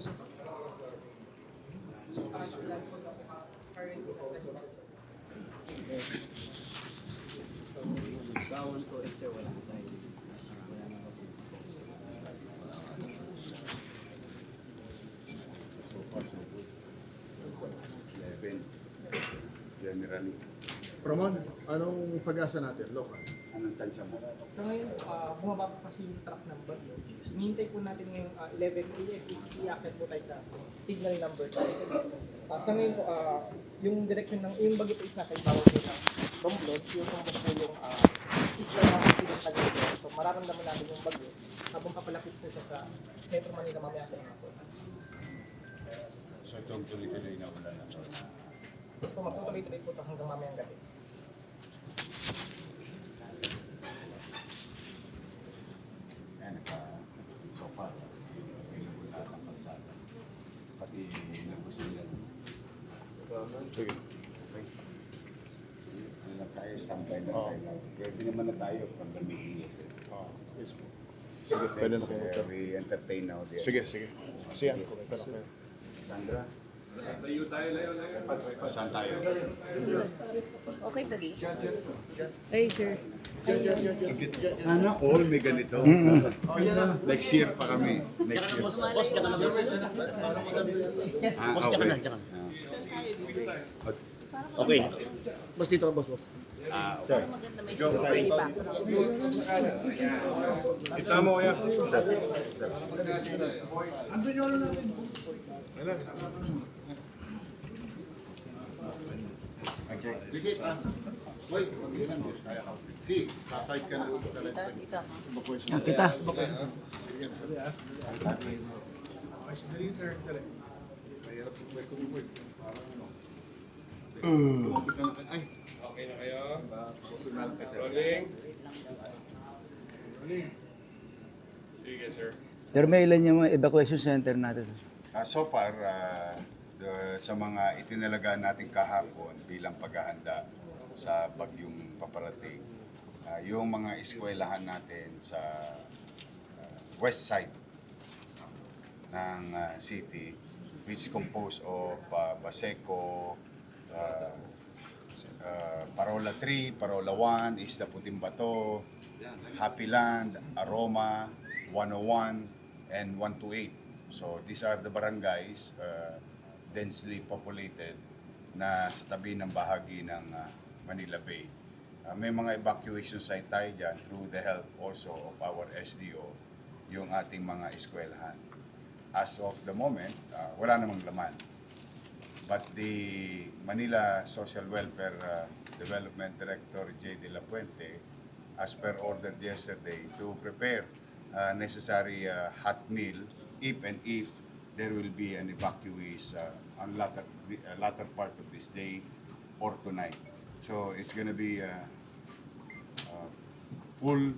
it's wala dahil wala na ako. Eleven. Generally. Ramon, anong pag-asa natin? Local. Anong tansya mo? So ngayon, uh, bumaba po kasi yung truck number. Hinihintay po natin ngayong uh, 11 AM, i-active po tayo sa signal number. Uh, sa ngayon po, ah, yung direction ng, yung bagyo po is nasa ibabaw po ng Romblon, yung tumbok po yung uh, isla ng Pinagtagay. So mararamdaman natin yung bagyo habang papalapit po siya sa Metro Manila mamaya po nga po. So itong tuloy-tuloy na ulan na to. Yes po, magtutuloy-tuloy po ito hanggang mamayang gabi. Ayan, naka, so far, available lahat ng kalsada. Pati labos nila. Sige. Okay. Ano lang tayo, standby lang tayo. Ready naman na tayo pag meeting is. Oh, yes po. Sige, Pwede na. Uh, we entertain now. the- Sige, sige. Siyan, kumenta lang kayo. Sandra? Saan tayo? Okay, Daddy. Hey, sir. Sana all may ganito. Next year pa kami. Next year. Boss, tsaka na boss. Ah, okay. na, na. Ah. Okay. Boss, dito ka, boss, boss. Ah, okay. Maganda may. Kita mo kaya. Okay. Dikit ah. Wait, wag yun ang kaya ka. Si, saside. Kita. Sir. Okay na kayo? Pusog na lang kayo, sir. Rolling. Rolling. Sige, sir. Pero may ilan yung evacuation center natin. Ah, so far, ah, the- sa mga itinalaga natin kahapon bilang paghahanda sa bagyong paparating, ah, yung mga eskwelahan natin sa ah, west side ng ah, city, which composed of ah, Baseco, ah, ah, Parola 3, Parola 1, Isla Puting Bato, Happy Land, Aroma, 101, and 128. So these are the barangays uh, densely populated na sa tabi ng bahagi ng uh, Manila Bay. Uh, may mga evacuation site tayo dyan through the help also of our SDO, yung ating mga eskwelahan. As of the moment, uh, wala namang laman. But the Manila Social Welfare uh, Development Director J. De La Puente, as per ordered yesterday, to prepare uh, necessary uh, hot meal if and if there will be an evacuees uh, on latter, uh, latter part of this day or tonight. So it's gonna be uh, uh, full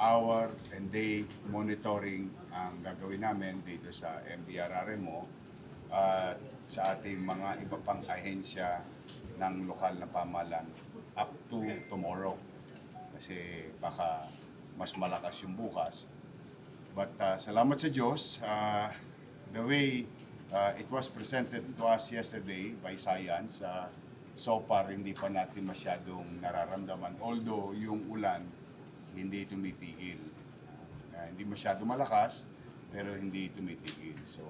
hour and day monitoring ang gagawin namin dito sa MDRRMO at sa ating mga iba pang ahensya ng lokal na pamalan up to tomorrow. Kasi baka mas malakas yung bukas. But uh, salamat sa Diyos, uh, the way uh, it was presented to us yesterday by science, uh, so far hindi pa natin masyadong nararamdaman. Although yung ulan hindi tumitigil. Uh, hindi masyado malakas, pero hindi tumitigil. So,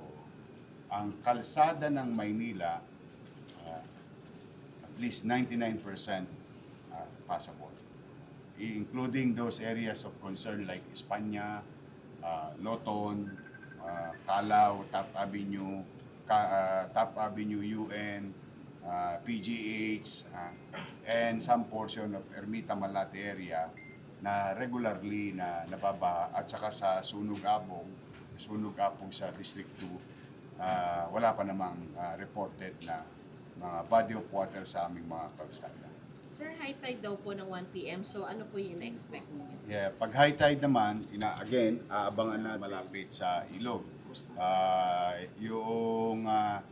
ang kalsada ng Maynila, uh, least 99% uh, passable. Including those areas of concern like Espanya, uh, Loton, uh, Calao, Top Avenue, Ka- uh, Top Avenue UN, uh, PGH, uh, and some portion of Ermita Malate area na regularly na nababaha at saka sa Sunog Abong, Sunog Abong sa District 2, ah, wala pa namang ah, reported na mga body of water sa aming mga kalsada. Sir, high tide daw po ng 1 p.m. So ano po yung expect niyo? Yeah, pag high tide naman, ina again, aabangan na malapit sa ilog. Ah, yung ah,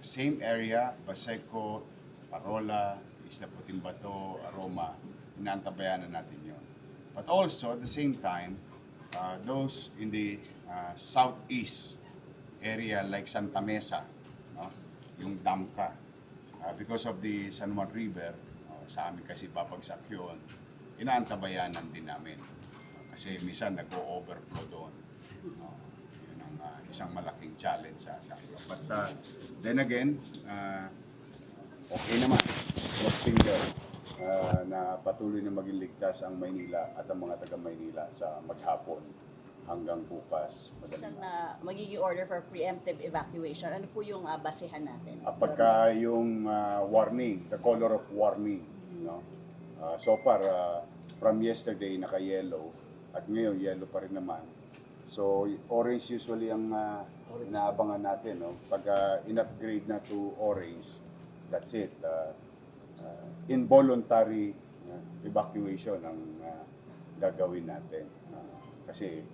same area, Baseco, Parola, Isla Puting Bato, Aroma, inaantabayan na natin yon. But also, at the same time, uh, those in the uh, southeast area like Santa Mesa, no? yung Damka, uh, because of the San Juan River, uh, sa amin kasi babagsak yun, inaantabayanan din namin. Uh, kasi minsan nag-overflow doon. Uh, yun ang uh, isang malaking challenge sa atin. But uh, then again, uh, okay naman. Cross finger uh, na patuloy na maging ligtas ang Maynila at ang mga taga Maynila sa maghapon hanggang bukas. Madaling na magiging order for preemptive evacuation. Ano po yung ah, basehan natin? Ah, pagka yung ah, warning, the color of warning, no? Ah, so far, ah, from yesterday, naka-yellow, at ngayon, yellow pa rin naman. So, orange usually ang uh, inaabangan natin, no? Pag ah, in-upgrade na to orange, that's it. Ah, ah, involuntary ah, evacuation ang ah, gagawin natin. Ah, kasi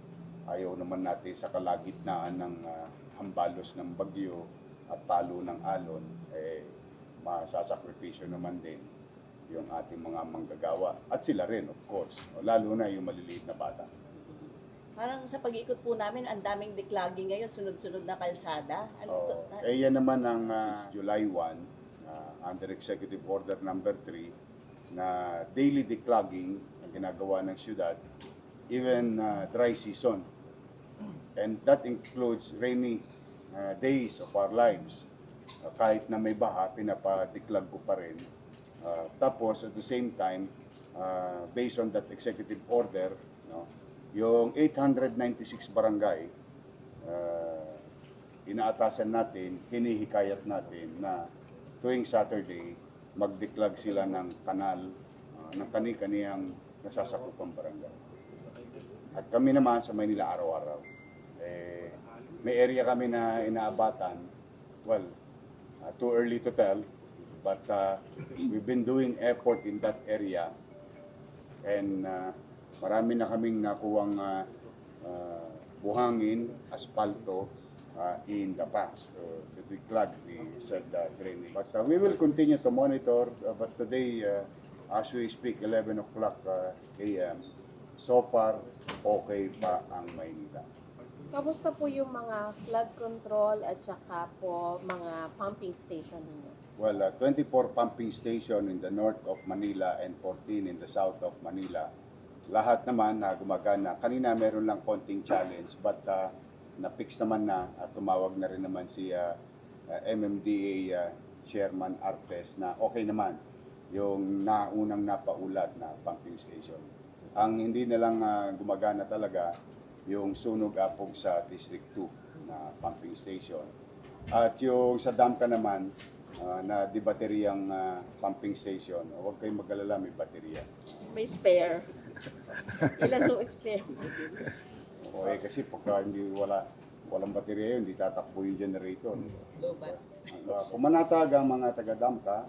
ayaw naman natin sa kalagitnaan ng ah, hambalos ng bagyo at talo ng alon, eh, masasakripisyo naman din yung ating mga manggagawa. At sila rin, of course. Lalo na yung maliliit na bata. Parang sa pag-ikot po namin, ang daming declogging ngayon, sunod-sunod na kalsada. Ano to? Oh, eh, yan naman ang ah, July 1, ah, under Executive Order Number 3, na daily declogging ang ginagawa ng syudad, even ah, dry season. And that includes rainy ah, days of our lives. Ah, kahit na may baha, pinapa-declog ko pa rin. Ah, tapos, at the same time, ah, based on that executive order, no, yung 896 barangay, ah, inaatasan natin, hinihikayat natin na tuwing Saturday, mag-declog sila ng kanal, ah, ng kani-kaniyang nasasakupang barangay. At kami naman sa Maynila araw-araw. Eh, may area kami na inaabatan. Well, uh, too early to tell. But uh, we've been doing effort in that area. And uh, marami na kaming nakuwang uh, uh, buhangin, asfalto uh, in the past. Uh, to declog the said uh, drainage. But uh, we will continue to monitor. Uh, but today, uh, as we speak, 11 o'clock uh, a.m., so far, okay pa ang Maynila. Kamusta po yung mga flood control at saka po mga pumping station ninyo? Well, uh, 24 pumping station in the north of Manila and 14 in the south of Manila. Lahat naman na gumagana. Kanina meron lang konting challenge but uh, na-fix naman na at tumawag na rin naman si uh, uh, MMDA uh, Chairman Artes na okay naman yung naunang napaulat na pumping station. Ang hindi na lang uh, gumagana talaga yung sunog apog sa District 2 na pumping station. At yung sa Damka naman, ah, na di bateriyang ah, pumping station, huwag kayong mag-alala, may baterya. May spare. Ilan po spare? O eh, kasi pagka hindi wala walang baterya yun, hindi tatakbo yung generator. Global. Uh, pumanatag ang mga taga-Damka, ah,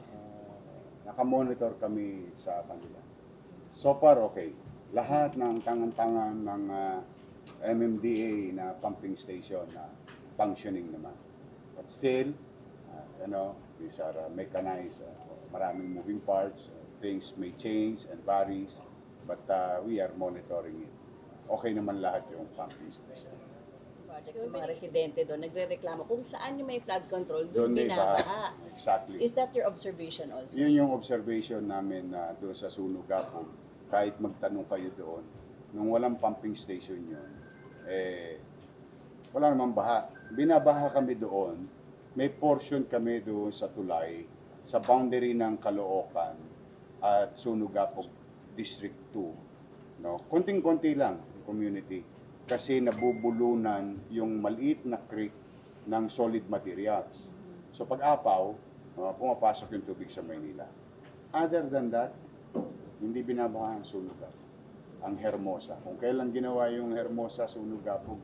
nakamonitor kami sa kanila. So far, okay. Lahat ng tangan-tangan ng ah, MMDA na pumping station na functioning naman. But still, uh, you know, these are uh, mechanized, uh, maraming moving parts, uh, things may change and varies, but uh, we are monitoring it. Okay naman lahat yung pumping station. Projects yung mga residente doon, nagre-reklamo kung saan yung may flood control, Doon doon binabaha. Exactly. Is that your observation also? Yun yung observation namin na doon sa Sunugapo. Kahit magtanong kayo doon, nung walang pumping station yun, eh, wala namang baha. Binabaha kami doon may portion kami doon sa tulay, sa boundary ng Caloocan at Sunugapog District 2. No? Konting-konti lang community kasi nabubulunan yung maliit na creek ng solid materials. So pag apaw, uh, pumapasok yung tubig sa Maynila. Other than that, hindi binabaha ang Sunugapog. Ang Hermosa. Kung kailan ginawa yung Hermosa Sunugapog,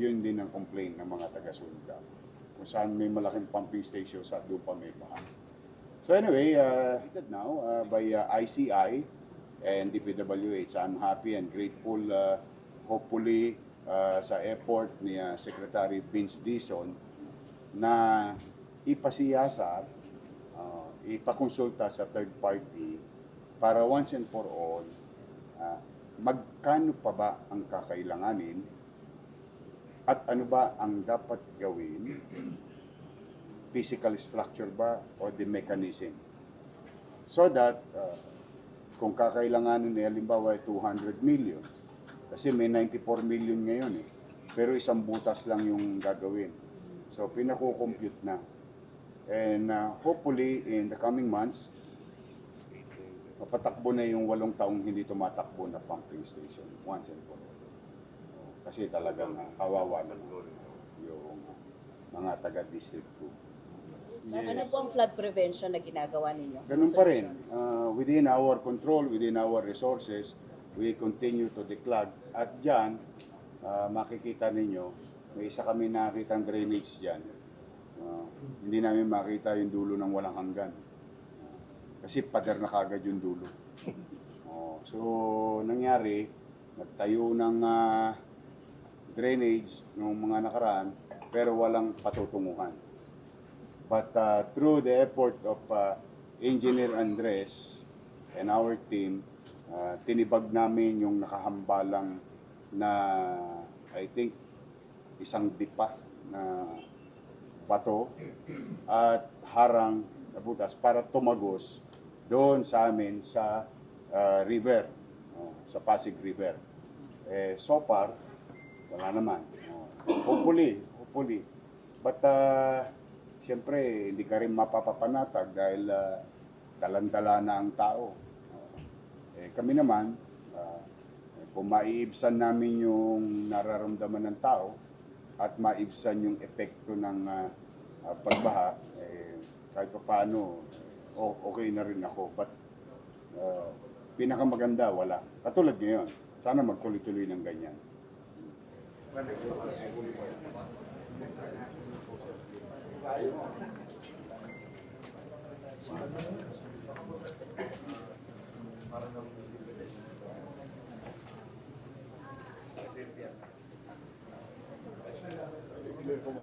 yun din ang complaint ng mga taga Sunugapog. Kung saan may malaking pumping station sa doon pa may baha. So anyway, uh, now uh, by uh, ICI and DPWH, I'm happy and grateful uh, hopefully uh, sa airport ni uh, Secretary Vince Dizon na ipasiyasat, uh, ipakonsulta sa third party para once and for all, uh, magkano pa ba ang kakailanganin at ano ba ang dapat gawin? Physical structure ba or the mechanism? So that uh, kung kakailanganin ni halimbawa ay 200 million. Kasi may 94 million ngayon eh. Pero isang butas lang yung gagawin. So pinako-compute na. And uh, hopefully in the coming months mapatakbo na yung walong taong hindi tumatakbo na pumping station once and for all kasi talagang uh, kawawa naman yung mga taga District 2 Ano po ang flood prevention na ginagawa ninyo? Ganun pa rin. Uh, within our control, within our resources, we continue to declog. At dyan, uh, makikita ninyo, may isa kami nakitang drainage dyan. Uh, hindi namin makita yung dulo ng walang hanggan. Kasi pader na kagad yung dulo. Oh, so, nangyari, nagtayo ng uh, drainage ng mga nakaraan, pero walang patutunguhan. But uh, through the effort of uh, Engineer Andres and our team, uh, tinibag namin yung nakahambalang na I think isang dipa na bato at harang na butas para tumagos doon sa amin sa uh, river, oh, sa Pasig River. Eh, so far, wala naman. Oh, hopefully, hopefully. But uh, Siyempre, hindi ka rin mapapapanatag dahil uh, dalandala na ang tao. Uh, eh, kami naman, uh, kung maiibsan namin yung nararamdaman ng tao at maibsan yung epekto ng uh, uh, pagbaha, eh, kahit pa paano, oh, okay na rin ako. But uh, pinakamaganda, wala. Katulad ngayon, sana magtuloy-tuloy ng ganyan. Parang